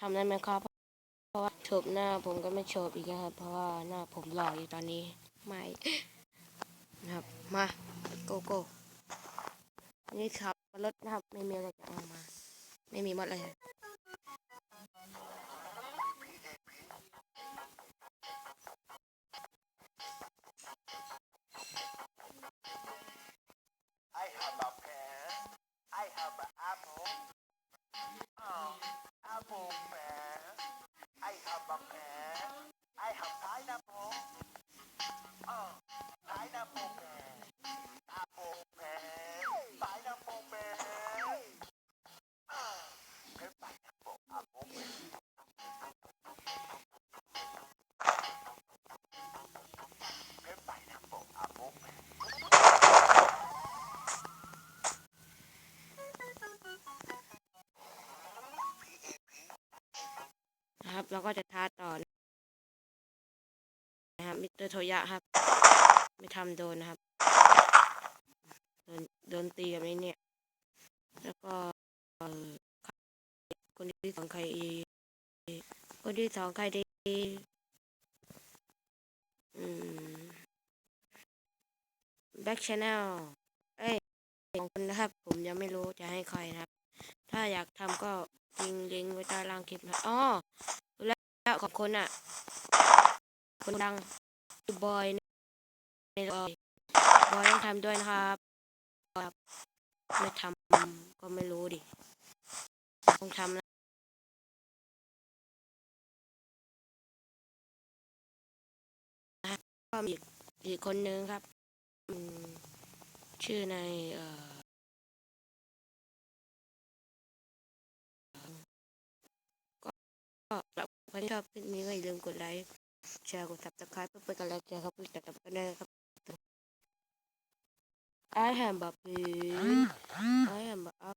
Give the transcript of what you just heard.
ทำได้ไหมครับ เพราะว่าโฉบหน้าผมก็ไม่โฉบอีกนะครับ เพราะว่าหน้าผมหล่ออยู่ตอนนี้ไม่นะครับ มาโกโก้นี่ครับรถนะครับไม่มีอะไรจะเอามา ไม่มีหมดเลย เราก็จะท้าต่อนะครับมิสเตอร์โทยะครับ ไม่ทำโดนนะครับ โดนโดนตีแบบนี้เนี่ย แล้วก็คนที่สองใครอีคนที่สองใครดีอืมแบ็กชาแนลเอ้ยสองคนนะครับ ผมยังไม่รู้จะให้ใครนะครับ ถ้าอยากทำก็ทิ้งลิงก์ไว้ใต้ล่างคลิปนะอ๋อ แล้วของคนอะ คนดังบอยเนี่ยบอยบอยต้องทำด้วยนะครับครับไม่ทำก็ไม่รู้ดิต้องทำนะก็มีอีกคนนึงครับชื่อในเอ่อก็สำหรับใครที่ชอบคลิปนี้ก็อย่าลืมกดไลค์แชร์กด subscribe เพื่อเป็นกำลังใจครับเพื่อจะทำกันได้ครับ I am a pig I am a